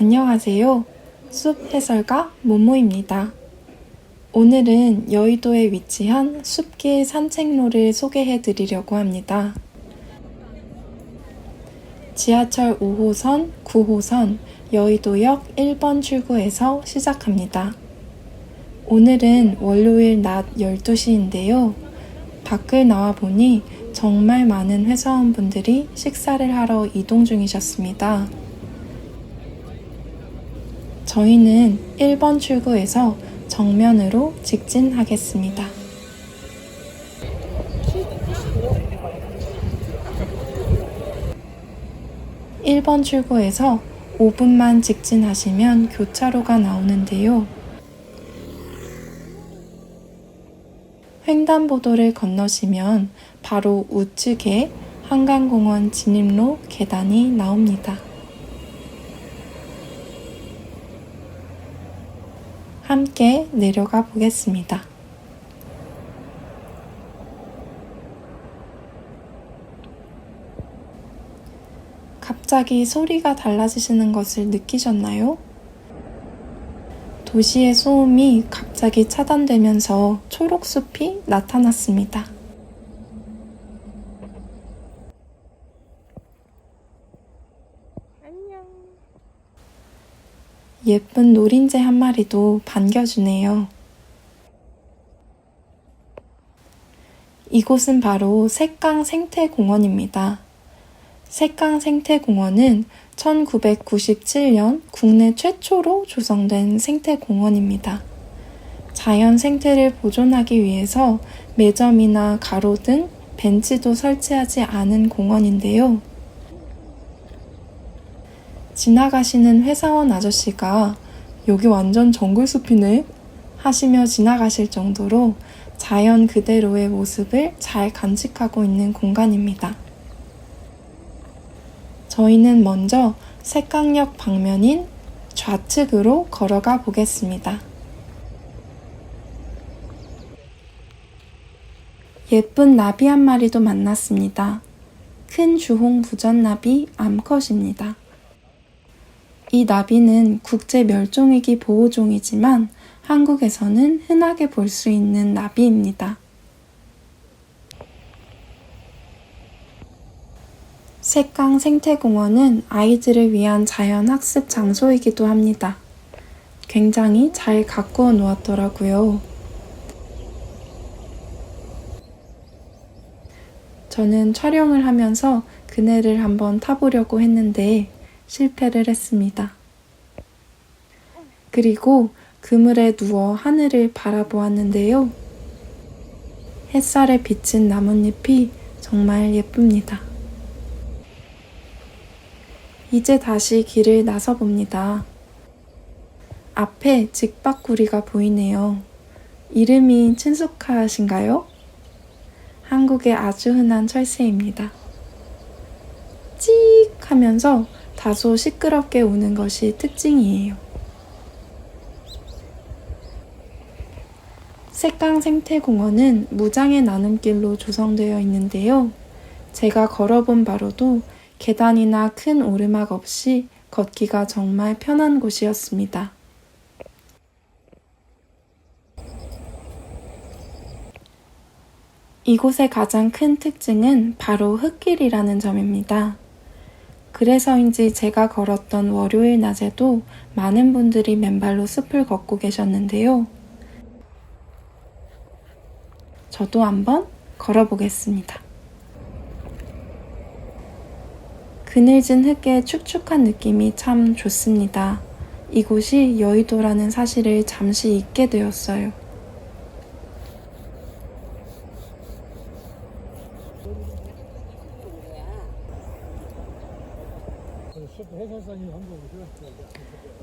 안녕하세요. 숲 해설가 모모입니다. 오늘은 여의도에 위치한 숲길 산책로를 소개해 드리려고 합니다. 지하철 5호선, 9호선, 여의도역 1번 출구에서 시작합니다. 오늘은 월요일 낮 12시인데요. 밖을 나와 보니 정말 많은 회사원분들이 식사를 하러 이동 중이셨습니다. 저희는 1번 출구에서 정면으로 직진하겠습니다. 일번 출구에서 5분만 직진하시면 교차로가 나오는데요. 횡단보도를 건너시면 바로 우측에 한강공원 진입로 계단이 나옵니다. 함께 내려가 보겠습니다. 갑자기 소리가 달라지시는 것을 느끼셨나요? 도시의 소음이 갑자기 차단되면서 초록숲이 나타났습니다. 예쁜 노린재 한 마리도 반겨주네요. 이곳은 바로 색강 생태공원입니다. 색강 생태공원은 1997년 국내 최초로 조성된 생태공원입니다. 자연 생태를 보존하기 위해서 매점이나 가로 등 벤치도 설치하지 않은 공원인데요. 지나가시는 회사원 아저씨가 여기 완전 정글숲이네 하시며 지나가실 정도로 자연 그대로의 모습을 잘 간직하고 있는 공간입니다. 저희는 먼저 색강역 방면인 좌측으로 걸어가 보겠습니다. 예쁜 나비 한 마리도 만났습니다. 큰 주홍 부전나비 암컷입니다. 이 나비는 국제 멸종위기 보호종이지만 한국에서는 흔하게 볼 수 있는 나비입니다. 색강 생태공원은 아이들을 위한 자연학습 장소이기도 합니다. 굉장히 잘 가꾸어 놓았더라고요. 저는 촬영을 하면서 그네를 한번 타보려고 했는데 실패를 했습니다. 그리고 그물에 누워 하늘을 바라보았는데요. 햇살에 비친 나뭇잎이 정말 예쁩니다. 이제 다시 길을 나서 봅니다. 앞에 직박구리가 보이네요. 이름이 친숙하신가요? 한국의 아주 흔한 철새입니다. 찍 하면서 다소 시끄럽게 우는 것이 특징이에요. 색강 생태공원은 무장의 나눔길로 조성되어 있는데요. 제가 걸어본 바로도 계단이나 큰 오르막 없이 걷기가 정말 편한 곳이었습니다. 이곳의 가장 큰 특징은 바로 흙길이라는 점입니다. 그래서인지 제가 걸었던 월요일 낮에도 많은 분들이 맨발로 숲을 걷고 계셨는데요. 저도 한번 걸어보겠습니다. 그늘진 흙의 축축한 느낌이 참 좋습니다. 이곳이 여의도라는 사실을 잠시 잊게 되었어요.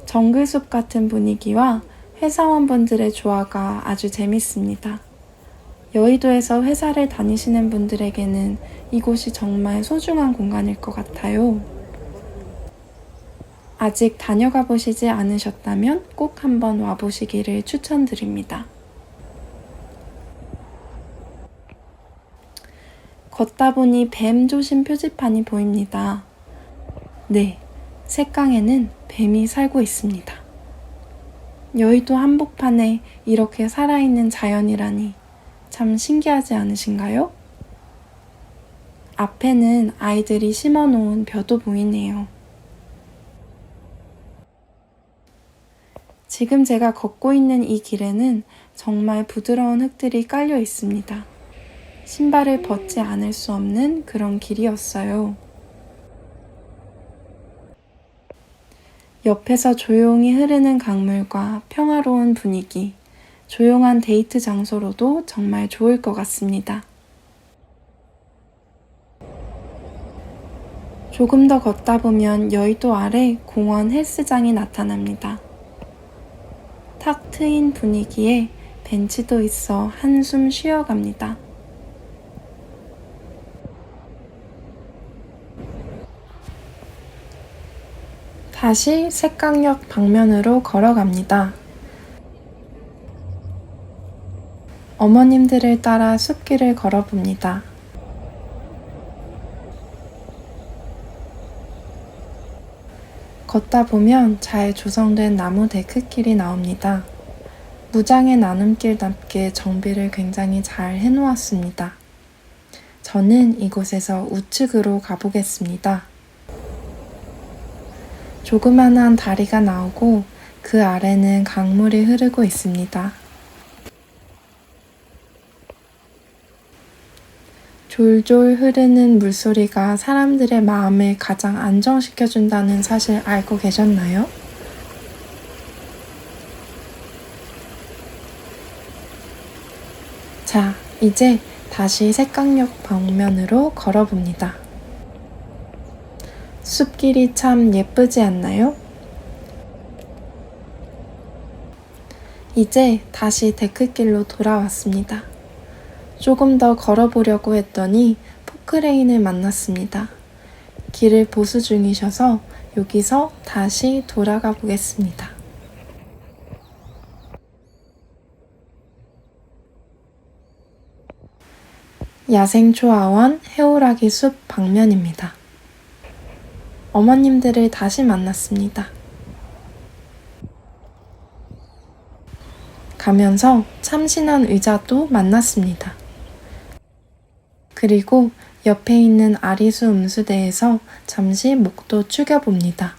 정글숲 같은 분위기와 회사원분들의 조화가 아주 재밌습니다. 여의도에서 회사를 다니시는 분들에게는 이곳이 정말 소중한 공간일 것 같아요. 아직 다녀가 보시지 않으셨다면 꼭 한번 와보시기를 추천드립니다. 걷다 보니 뱀 조심 표지판이 보입니다. 네, 색강에는 뱀이 살고 있습니다. 여의도 한복판에 이렇게 살아있는 자연이라니 참 신기하지 않으신가요? 앞에는 아이들이 심어 놓은 벼도 보이네요. 지금 제가 걷고 있는 이 길에는 정말 부드러운 흙들이 깔려 있습니다. 신발을 벗지 않을 수 없는 그런 길이었어요. 옆에서 조용히 흐르는 강물과 평화로운 분위기, 조용한 데이트 장소로도 정말 좋을 것 같습니다. 조금 더 걷다 보면 여의도 아래 공원 헬스장이 나타납니다. 탁 트인 분위기에 벤치도 있어 한숨 쉬어갑니다. 다시 색강역 방면으로 걸어갑니다. 어머님들을 따라 숲길을 걸어봅니다. 걷다 보면 잘 조성된 나무 데크길이 나옵니다. 무장의 나눔길답게 정비를 굉장히 잘 해놓았습니다. 저는 이곳에서 우측으로 가보겠습니다. 조그만한 다리가 나오고 그 아래는 강물이 흐르고 있습니다. 졸졸 흐르는 물소리가 사람들의 마음을 가장 안정시켜준다는 사실 알고 계셨나요? 자, 이제 다시 색강역 방면으로 걸어봅니다. 숲길이 참 예쁘지 않나요? 이제 다시 데크길로 돌아왔습니다. 조금 더 걸어보려고 했더니 포크레인을 만났습니다. 길을 보수 중이셔서 여기서 다시 돌아가 보겠습니다. 야생초아원 해오라기 숲 방면입니다. 어머님들을 다시 만났습니다. 가면서 참신한 의자도 만났습니다. 그리고 옆에 있는 아리수 음수대에서 잠시 목도 축여봅니다.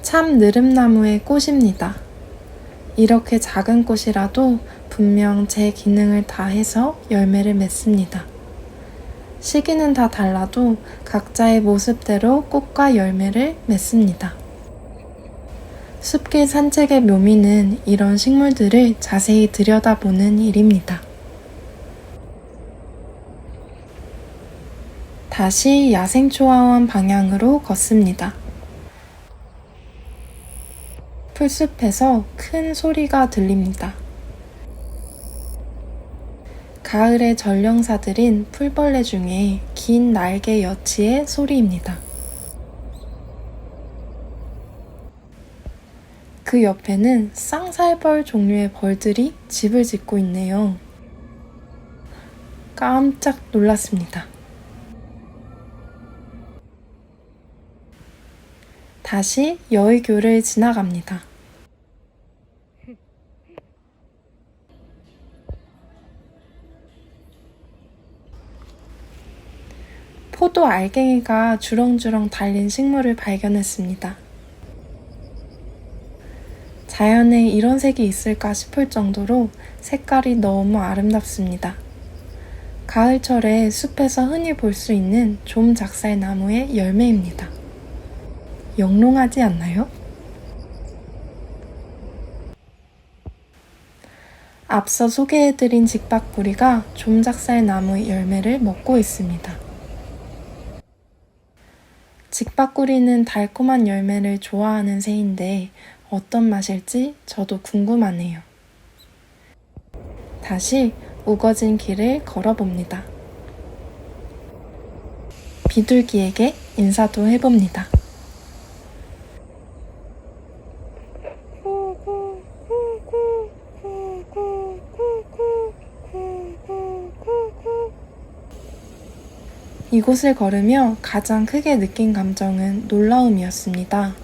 참 느릅나무의 꽃입니다. 이렇게 작은 꽃이라도 분명 제 기능을 다해서 열매를 맺습니다. 시기는 다 달라도 각자의 모습대로 꽃과 열매를 맺습니다. 숲길 산책의 묘미는 이런 식물들을 자세히 들여다보는 일입니다. 다시 야생초화원 방향으로 걷습니다. 풀숲에서 큰 소리가 들립니다. 가을의 전령사들인 풀벌레 중에 긴 날개 여치의 소리입니다. 그 옆에는 쌍살벌 종류의 벌들이 집을 짓고 있네요. 깜짝 놀랐습니다. 다시 여의교를 지나갑니다. 포도 알갱이가 주렁주렁 달린 식물을 발견했습니다. 자연에 이런 색이 있을까 싶을 정도로 색깔이 너무 아름답습니다. 가을철에 숲에서 흔히 볼 수 있는 좀 작살 나무의 열매입니다. 영롱하지 않나요? 앞서 소개해드린 직박구리가 좀작살 나무 열매를 먹고 있습니다. 직박구리는 달콤한 열매를 좋아하는 새인데 어떤 맛일지 저도 궁금하네요. 다시 우거진 길을 걸어봅니다. 비둘기에게 인사도 해봅니다. 이곳을 걸으며 가장 크게 느낀 감정은 놀라움이었습니다.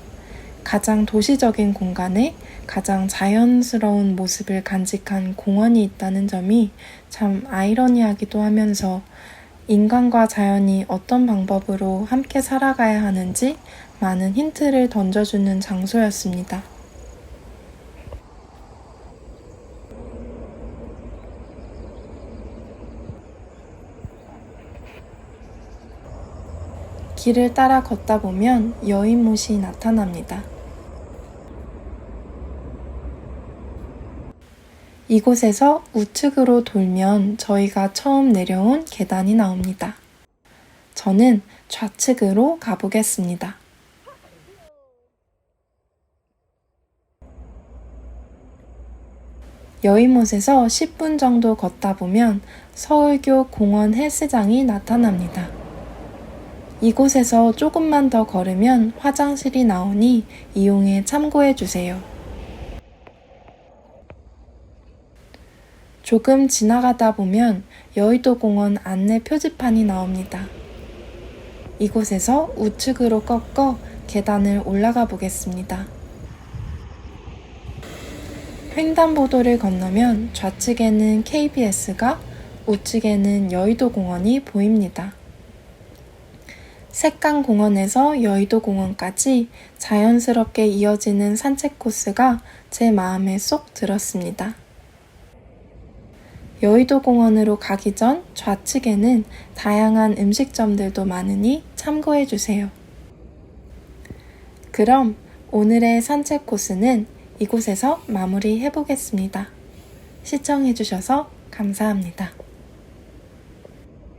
가장 도시적인 공간에 가장 자연스러운 모습을 간직한 공원이 있다는 점이 참 아이러니하기도 하면서 인간과 자연이 어떤 방법으로 함께 살아가야 하는지 많은 힌트를 던져주는 장소였습니다. 길을 따라 걷다 보면 여인못이 나타납니다. 이곳에서 우측으로 돌면 저희가 처음 내려온 계단이 나옵니다. 저는 좌측으로 가보겠습니다. 여의못에서 10분 정도 걷다 보면 서울교 공원 헬스장이 나타납니다. 이곳에서 조금만 더 걸으면 화장실이 나오니 이용해 참고해 주세요. 조금 지나가다 보면 여의도 공원 안내 표지판이 나옵니다. 이곳에서 우측으로 꺾어 계단을 올라가 보겠습니다. 횡단보도를 건너면 좌측에는 KBS가 우측에는 여의도 공원이 보입니다. 색강공원에서 여의도 공원까지 자연스럽게 이어지는 산책 코스가 제 마음에 쏙 들었습니다. 여의도 공원으로 가기 전 좌측에는 다양한 음식점들도 많으니 참고해 주세요. 그럼 오늘의 산책 코스는 이곳에서 마무리 해 보겠습니다. 시청해 주셔서 감사합니다.